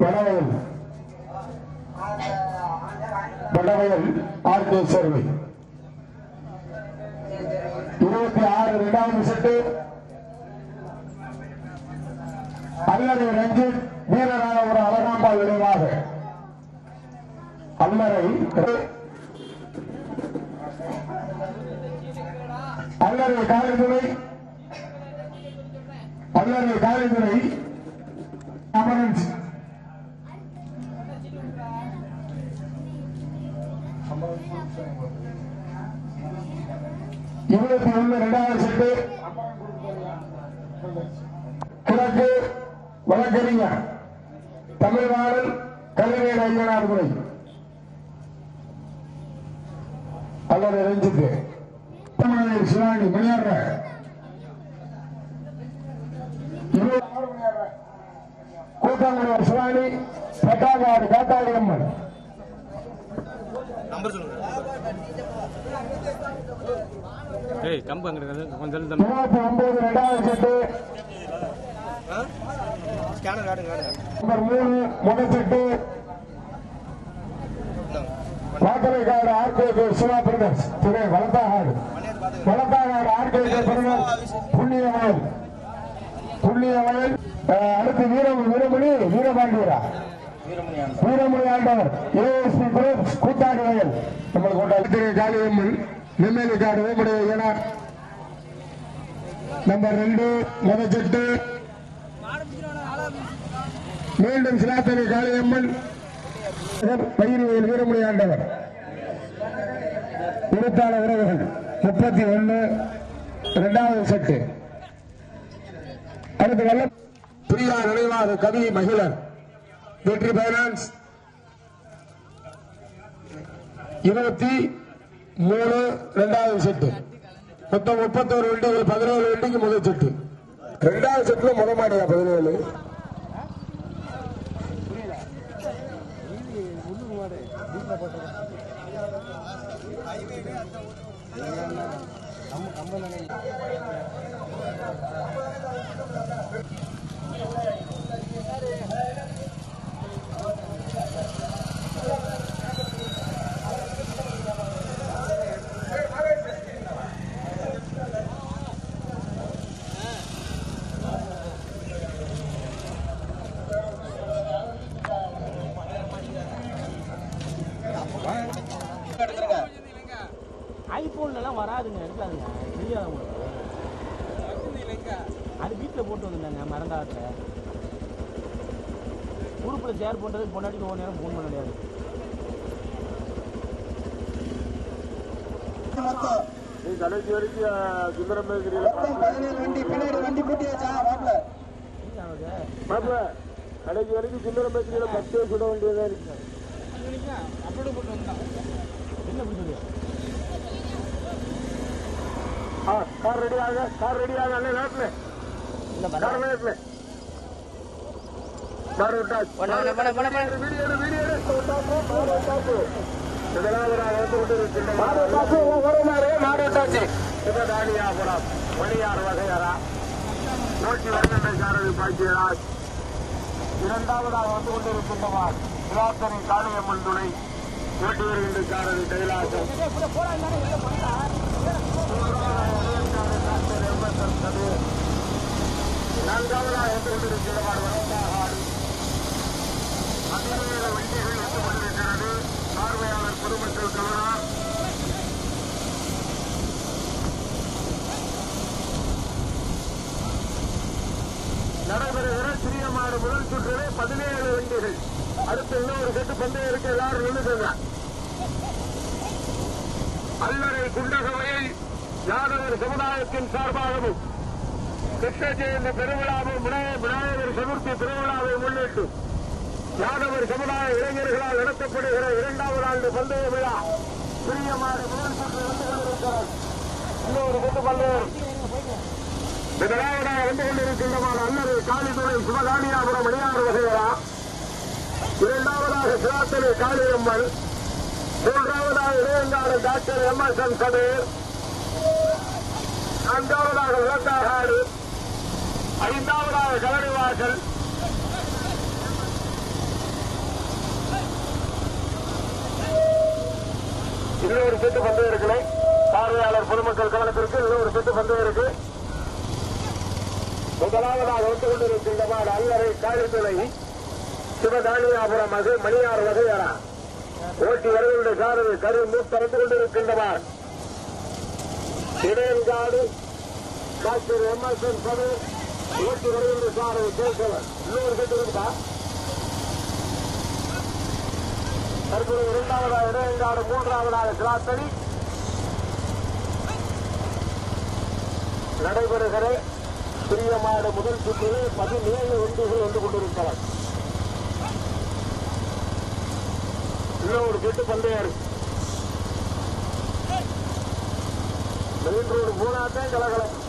Vadavayal Vadavayal RK Servai இருபத்தி ஆறு இரண்டாவது செட்டு. அல்லது ரஞ்சித் வீரரான ஒரு அலகாம்பால் விரைவாக அல்லரை அல்லறை காவல்துறை அல்லறை காவல்துறை அமரன்ஸ் இருபத்தி ஒன்று இரண்டாவது செட்டு. கிழக்கு வழக்கறிஞர் தமிழ்நாடு ஐயனார் முறை. அல்லது ரஞ்சித்து தமிழக சிவானி மணியாடுற கூட்டங்குடி சிவானி பட்டாங்காடு காத்தாடி அம்மன் நம்பர் சொல்லுங்க. ஏய் கம்பு அங்கே கொஞ்சம் தள்ளி தம்பி ஒன்பது இரண்டாவது செட்டு ஸ்கேனர் காட்டுங்க நம்பர் மூணு முதல் set Vakkalaikkadu RK Siva brothers Thiru Valarthakadu Valarthakadu RK brothers புண்ணிய வயல் புண்ணிய வயல் அஹ், அடுத்து வீரம் வீரமணி வீரபாண்டியரா. வீரமணி ஆண்டவர். ஏஎஸ்பி குரூப் கூத்தாடி வயல். நம்மளுக்கு கொண்டாடி திரு காளியம்மன் நெம்மேலிக்காடு ஓமுடைய நம்பர் ரெண்டு முதல் செட்டு மீண்டும் சிலாத்தனி காளியம்மன். பயிரில் வீரமுடியாண்டவர் ஆண்டவர். உறவுகள். முப்பத்தி ஒன்று. இரண்டாவது செட்டு அடுத்து வல்ல பிரியா நினைவாக கவி மகிழர் வெற்றி பைனான்ஸ் இருபத்தி மூணு ரெண்டாவது செட்டு மொத்தம் முப்பத்தோரு வண்டிகள் பதினேழு வண்டிக்கு முதல் செட்டு ரெண்டாவது செட்டுல முத மாடியா பதினேழு. ஐபோன்லாம் இருக்காதுங்க தெரியாது உங்களுக்கு அது வீட்டில் போட்டு வந்துட்டாங்க மறந்தாத்துல குரூப்பில் ஷேர் பண்ணுறதுக்கு பொண்டாட்டி ஒவ்வொரு நேரம் ஃபோன் பண்ண முடியாது. நீ கடைசி வரைக்கும் சுந்தரம் வண்டி பின்னாடி வண்டி பூட்டியாச்சா? மாப்பிள மாப்பிள கடைசி வரைக்கும் சுந்தரம் பேசுறீங்க பத்து சுட வேண்டியதா இருக்கு. என்ன பிடிச்சது கார் ரெடி ஆக கார் ரெடி ஆக அண்ணே நேரத்துல. கார் நேரத்துல. கார் விட்டாச்சு. வீடியோ வீடியோ எடு. கார் விட்டாச்சு. முதலாவதாக வந்து கொண்டிருக்கின்ற மாடு விட்டாச்சு, எல்லாம் வருமாறு, மாடு விட்டாச்சு. சிவதானியாபுரம், மணியார் வகையரா. நோக்கி வருகின்ற சாரதி பாக்கியராஜ். இரண்டாவதாக வந்து கொண்டிருக்கின்றவர் விராத்தனை காளியம்மன் துணை. ஓட்டி வருகின்ற சாரதி கைலாசம். நான்காவதாக வந்து கொண்டிருக்கிறவர் வடமாகாடு அதிவேக வண்டிகள் வந்து கொண்டிருக்கிறது பார்வையாளர் பொதுமக்கள் கவனம் நடைபெறுகிற முதல் சுற்றிலே பதினேழு வண்டிகள். அடுத்து இன்னொரு செட்டு பந்தயம் இருக்கு எல்லாரும் நின்றுக்கோங்க அல்லரை குண்டகவையில் யாதவர் சமுதாயத்தின் சார்பாகவும் கிருஷ்ண பெருவிழாவை பெருவிழாவும் விநாயகர் சதுர்த்தி திருவிழாவை முன்னிட்டு யாதவர் சமுதாய இளைஞர்களால் நடத்தப்படுகிற இரண்டாவது ஆண்டு பந்தய விழா பிரியமான முதல் சுற்று வந்து கொண்டிருக்கிறது. இன்னொரு சுற்று பந்தயம். முதலாவதாக வந்து கொண்டிருக்கின்றமான அல்லது காளிதுறை சிவகாமியாபுரம் மணியார் வகையரா இரண்டாவதாக சிராத்தனை காளியம்மன். மூன்றாவதாக Ilaiyangadu doctor M S N Kabir நான்காவதாக விளக்காகாடு ஐந்தாவதாக கலறிவார்கள் இன்னும் ஒரு செட்டு பந்தயம் இருக்குல்ல பார்வையாளர் பொதுமக்கள் கவனத்திற்கு இன்னும் ஒரு செட்டு பந்தயம் இருக்கு முதலாவதாக வந்து கொண்டிருக்கின்ற மாடு அல்லறை காலித்துறை சிவதானியாபுரம் அது மணியார் வகையரா. ஓட்டி வருவதற்கு சாரதி கரு மூத்தரந்து கொண்டிருக்கின்றவர் Idaiyangadu doctor M S N ஓட்டி வருகின்ற சாரதி கேசவன் இன்னொரு செட்டு இருக்கா? தற்போது இரண்டாவதாக இடையங்காடு மூன்றாவதாக கிளாத்தடி நடைபெறுகிற பிரியமாடு முதல் சுற்றில் பதினேழு ஒன்றுகள் வந்து கொண்டிருக்கிறார் இன்னும் ஒரு கெட்டு பந்தையாரு. Main road கலகலம்.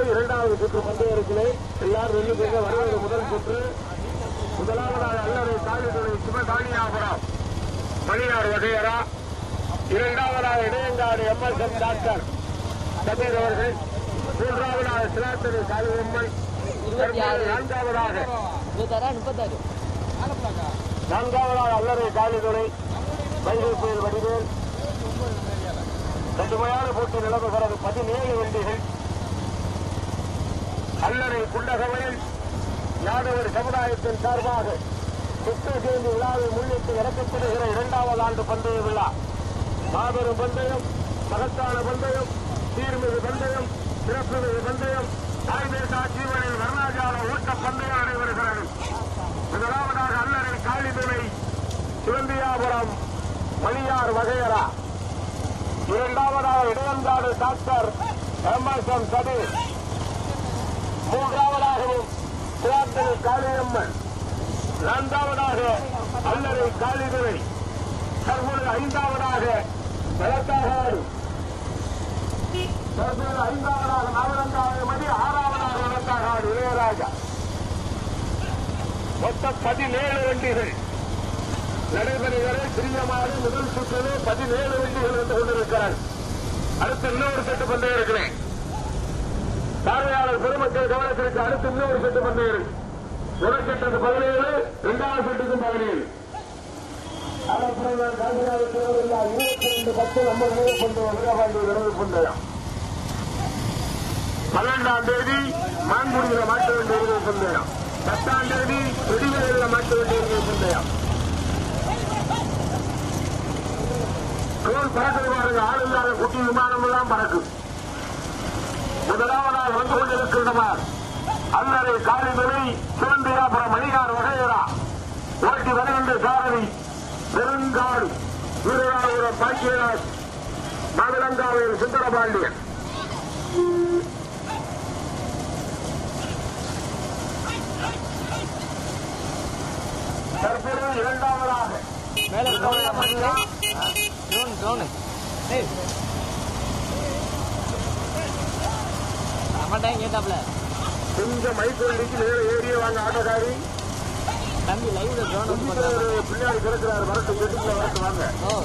பிரியமாடு இரண்டாவது சுற்று பந்தயம் இருக்குல்ல எல்லாரும் வெள்ளிக்கிழங்க வருவது முதல் சுற்று. முதலாவதாக அல்லது தாலிதுறை சிவதானியாபுரம் மணியார் வகையரா. இரண்டாவதாக இடையங்காடு எம்எஸ்எம் டாக்டர் சபீர் அவர்கள். மூன்றாவதாக சிலாத்தனை சாலியம்மன் தற்போது நான்காவதாக நான்காவதாக அல்லறை காலிதுறை வைகை புயல் வடிவேல். கடுமையான போட்டி நிலவுகிறது. பதினேழு வண்டிகள். அல்லறை குண்டகங்களில் யாதவர் சமுதாயத்தின் சார்பாக கிருஷ்ண ஜெயந்தி விழாவை முன்னிட்டு நடத்தப்படுகிற இரண்டாவது ஆண்டு பந்தய விழா. மாபெரும் பந்தயம் மகத்தான பந்தயம் சீர்மிகு பந்தயம் சிறப்புமிகு பந்தயம் தாய்மேசா ஜீவனில் வர்ணாஜால ஊட்ட பந்தயம் நடைபெறுகிறது முதலாவதாக அல்லறை காளிதுறை சிவந்தியாபுரம் மணியார் வகையரா. இரண்டாவதாக இடையன்காடு டாக்டர் எம்எஸ்எம் சதீஷ் மூன்றாவதாகவும் சிராத்தனை காளியம்மன் நான்காவதாக அல்லறை காளிதுரை தற்போது ஐந்தாவதாக வழக்காகாடு. தற்போது ஐந்தாவதாக நவரங்காவது மணி ஆறாவதாக வளர்த்தாகாடு இளையராஜா. மொத்தம் பதினேழு வண்டிகள். நடைபெறுகிற சிறியமாறு முதல் சுற்றிலே பதினேழு வண்டிகள் வந்து கொண்டிருக்கிறார் அடுத்து இன்னொரு செட்டு கொண்டே இருக்கிறேன் பார்வையாளர் பெருமக்கள் கவனத்திற்கு அடுத்து இன்னொரு செட்டு பந்தயம் முதல் செட்டுக்கு பதினேழு இரண்டாவது செட்டுக்கும் பதினேழு. பன்னெண்டாம் தேதி மான்குடியில மாட்ட வேண்டிய பந்தயம் பத்தாம் தேதி வெடிவேலில் மாட்ட வேண்டிய பந்தயம் ட்ரோன் பறக்குது பாருங்க. ஆள் இல்லாத குட்டி விமானம் எல்லாம் பறக்கும் முதலாவதாக வந்து கொண்டிருக்கின்றனர். அல்லறை காலிதுரை சிவந்தியாபுரம் மணிகார் வகையரா ஓட்டி வருகின்ற சாரதி பெருங்காடு வீரராபுரம் பாக்கியராஜ் மாவிலங்காவில் சுந்தரபாண்டியன் தற்போது இரண்டாவதாக. மேலே ட்ரோன் ட்ரோனு அம்மாட்டாங்க கேட்டாப்ல. கொஞ்சம் மைக் வண்டிக்கு நேர ஏறிய வாங்க ஆட்டோக்காரி. தம்பி லைவ்ல ட்ரோன் பின்னாடி கிடக்கிறாரு வரட்டும் வீட்டுக்குள்ள வரட்டும் வாங்க. ஓ.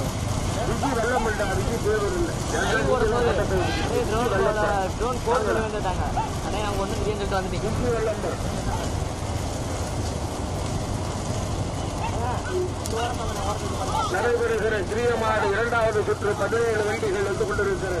விஜி வெள்ளம் இல்ல விஜி தேவர் இல்ல. ட்ரோன் போட்டு வந்துட்டாங்க அண்ணே அவங்க இல்லைன்னு சொல்லிட்டு வந்துட்டீங்க. விஜி வெள்ளம் நடைபெறுகிற கிரியமாடு இரண்டாவது சுற்று பதினேழு வண்டிகள் வந்து கொண்டிருக்கிறது.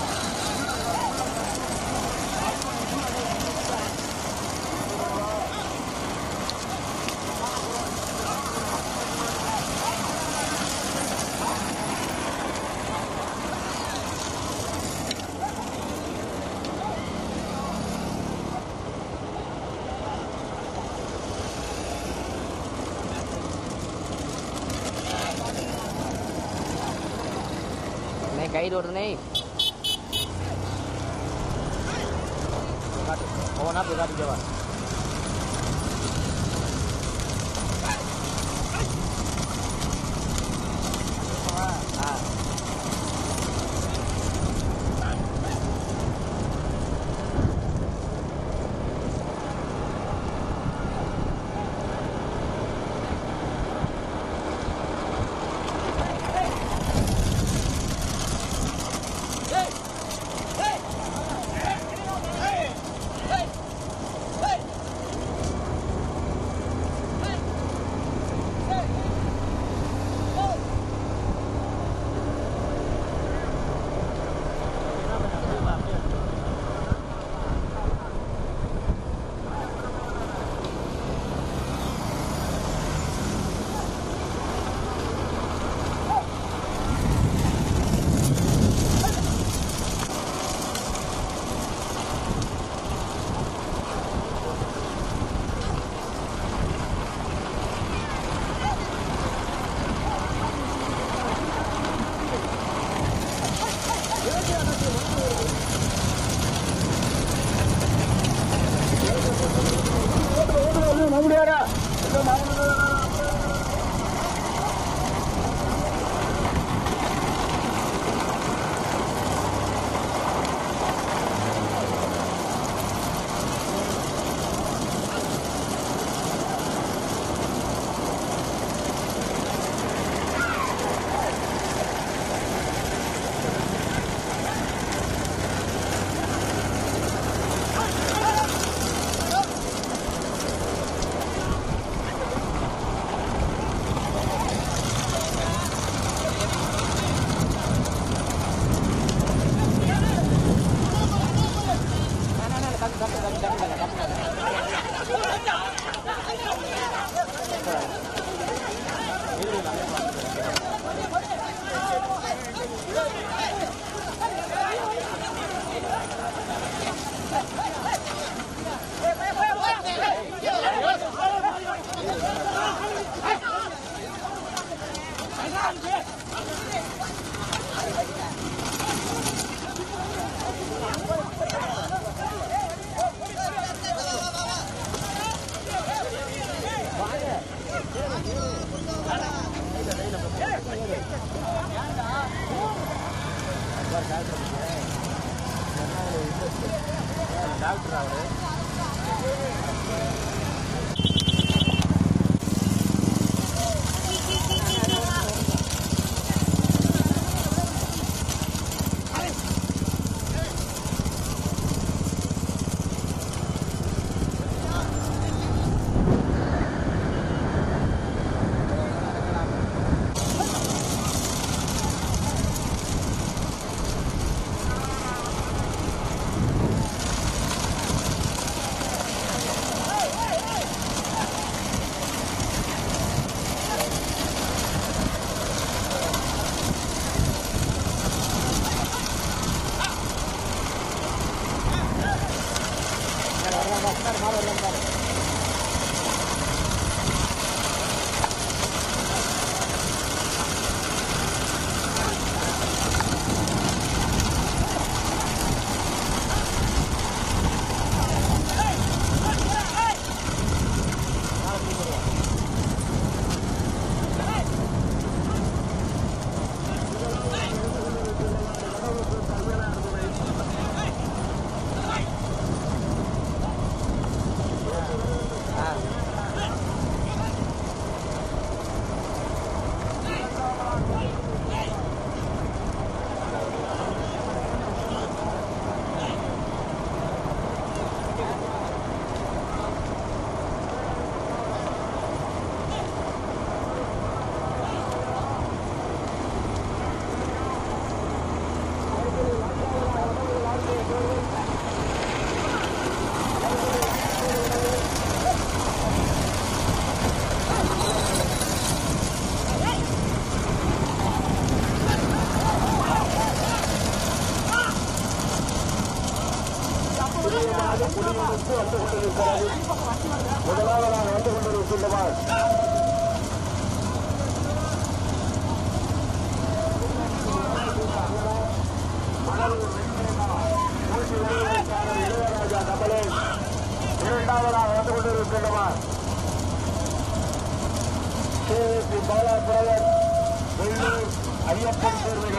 கைடு ஓடுதுனே காட்டு ஒவ்வொன்றா போய் காட்டிக்கவா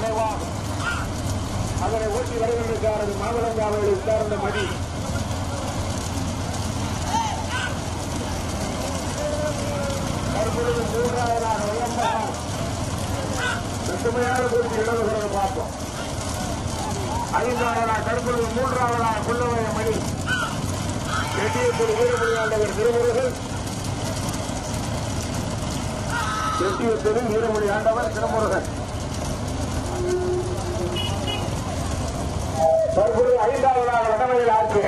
ஐயப்பன் அதனை ஓட்டி வருகின்றாரது மாமலங்காவலில் உட்கார்ந்த மதி. தற்பொழுது மூன்றாவதாக விளம்பரம் வெற்றுமையான போட்டி இடம்பெறுவதை பார்ப்போம். ஐந்தாவதாக தற்பொழுது மூன்றாவதாக குள்ளவய மணி எட்டியத்தில் வீரமொழியாண்டவர் திருமுருகன். எட்டியத்தில் வீரமொழி ஆண்டவர் திருமுருகன். தற்போது ஐந்தாவதாக வடமையில் ஆட்சி.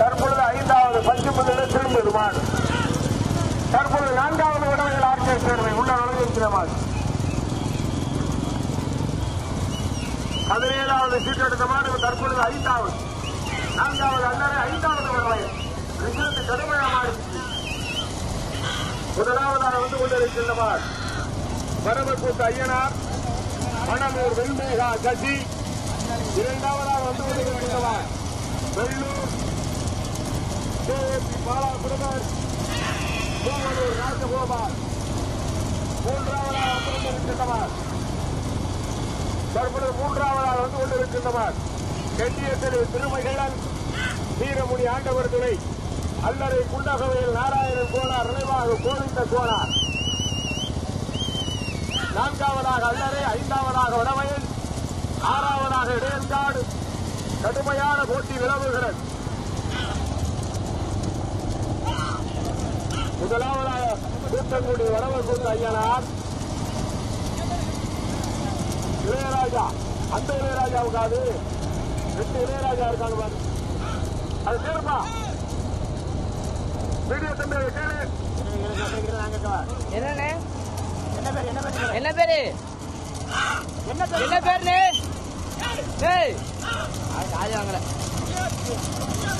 தற்பொழுது ஐந்தாவது பஞ்சு புள்ளியில் திரும்புது மாடு தற்பொழுது நான்காவது வடமையில் ஆட்சியர் சேர்மை உள்ள நுழைந்திருக்கிற மாடு பதினேழாவது சீட்டெடுத்த மாடு தற்பொழுது ஐந்தாவது. நான்காவது அண்ணரை ஐந்தாவது வடமையில் ரிசல்ட் கடுமையாக மாறி முதலாவதாக வந்து கொண்டிருக்கின்ற மாடு. பரமக்கூத்து ஐயனார். மணமூர் வெண்மேகா கசி இரண்டாவதாக வந்து கொண்டிருக்கின்றவர் வெள்ளூர் கேஎஸ்பி பாலா பிரதர் பூவலூர் ராஜகோபால். மூன்றாவதாக வந்து கொண்டிருக்கின்றவர் தற்பொழுது மூன்றாவதாக வந்து கொண்டிருக்கின்றவர் கெட்டியத்திலே திருமகிழன் வீரமுனி ஆண்டவர் துணை. அல்லறை குண்டகவையில் நாராயணன் கோளார் நினைவாக கோவிந்த கோளார். நான்காவதாக அல்லறை ஐந்தாவதாக வடவயல் ஆறாவதாக இடையன்காடு கடுமையான போட்டி நிலவுகிறது. முதலாவதாக கூட்டங்குடி வடவகுந்த ஐயனார். இளையராஜா அந்த இளையராஜாவுக்கு அது ரெண்டு இளையராஜா இருக்காங்க அது கேளுப்பா வீடியோ தம்பி கேளு என்னண்ணே? என்ன பேரு? என்ன பேருண்ணே டேய் காது வாங்கல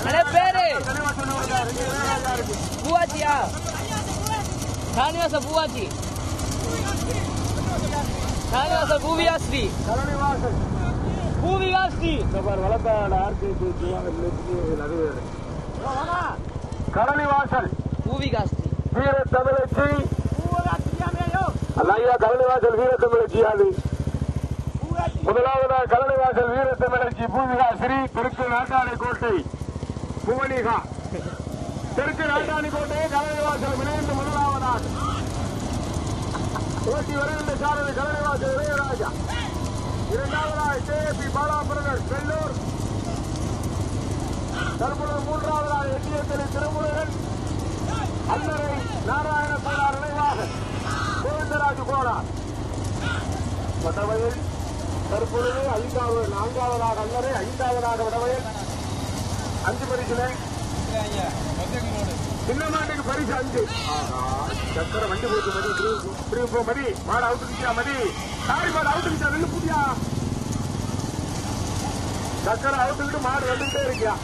அண்ணே பேரு? தெளிவா சொல்லுங்க ரெண்டு இளையராஜா இருக்கு பூவாச்சியா? சானிவாச பூவாச்சி. சானிவாச பூவியாஸ்ரீ. கலனிவாசல் பூவியாஸ்ரீ. இந்த பாரு வளர்த்தாட ஆர்கே நிறைய கலனிவாசல் பூவிகாஸ்ரீ வீர தமிழச்சி. ஐயா கலனிவாசல் வீர தமிழச்சி அது முதலாவதா கலனிவாசல் பூமிகா ஸ்ரீ தெற்கு நாட்டாணி கோட்டை புவனிகா. தெற்கு நாட்டாணி கோட்டை கலனிவாசல் இணைந்து முதலாவதாக போட்டி வருகின்ற சாரதி கலனிவாசல் இளையராஜா. இரண்டாவதாக கேபி பாலா செல்லூர். வெள்ளூர் தற்பொழுது மூன்றாவதாக திருமுருகன். அல்லறை நாராயண கோளார் நினைவாக. கோவிந்தராஜ் போனார் வடவயல் தற்பொழுது ஐந்தாவது நான்காவதாக அல்லறை ஐந்தாவதாக வடவயல். அஞ்சு பரிசுல. சின்னமாட்டுக்கு பரிசு அஞ்சு. சக்கர வண்டி போட்டு மதி திரும்ப போ மதி மாடு அவுட்டு நிச்சா மதி. சாரி மாடு அவுட்டு நிச்சா நின்று புதியா சக்கர அவுட்டுக்கிட்டு மாடு வந்துகிட்டே இருக்கியா.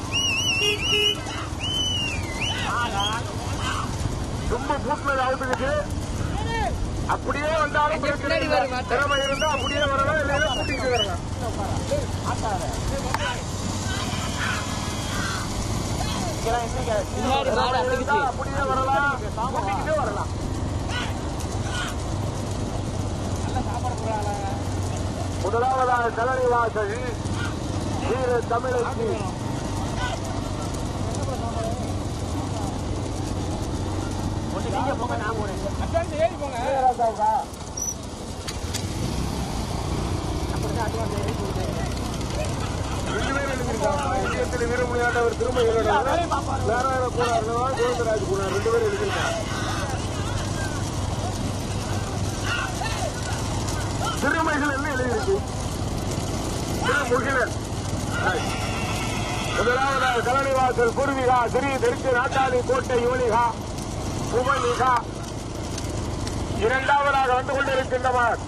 ரொம்ப பூட்டினது அவுட்டுக்கிட்டு அப்படியே வந்தாலும். திறமை இருந்தா அப்படியே வரலாம் இல்லைன்னா கூட்டிட்டு வரலாம் அப்படியே வரலாம். கூட்டிக்கிட்டே வரலாம். முதலாவதாக கலனி வாசல் வீர தமிழச்சி. இளையராஜாவுக்கா? ரெண்டு பேரும் எழுதியிருக்காங்க. இந்தியத்தில் வீரமணியாண்டவர் திரும்ப நாராயண கூடார் கோவிந்தராஜ் கூடார் ரெண்டு பேரும் எழுதியிருக்காங்க திருமைகள் என்ன எழுதியிருக்கு திருமுகிலன் முதலாவதாக கலனிவாசல் பூர்விகா ஸ்ரீ தெற்கு நாட்டாளி கோட்டை யோனிகா புவனிகா இரண்டாவதாக வந்து கொண்டிருக்கின்றவர்.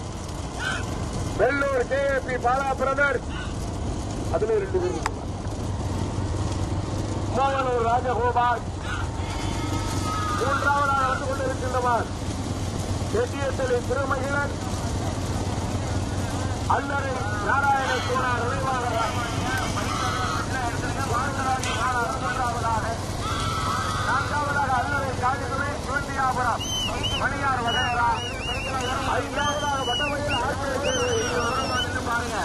Vellur K P Bala brothers அதில் ரெண்டு பேர் மோகனூர் ராஜகோபால். மூன்றாவதாக வந்து கொண்டிருக்கின்றவர். செட்டியத்தலை திருமகிழன். அல்லரை நாராயண சோனா நினைவாளர். நான்காவதாக அல்லரை காலிதுரை சிவந்தியாபுரம் மணியார் வகை ஐந்தாவதாக வட்டமணியில் ஆட்சி பாருங்க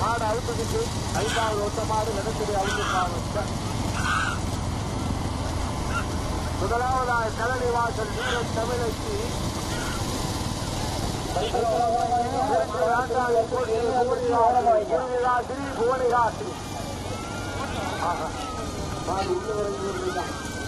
மாடு அழுத்தத்துக்கு ஐந்தாவது ஒத்த மாடு நிலத்தடி அழுத்திருப்பாங்க முதலாவதாக கலனி வாசல் வீர தமிழச்சி ஸ்ரீ புவனகாசி உள்ளவரை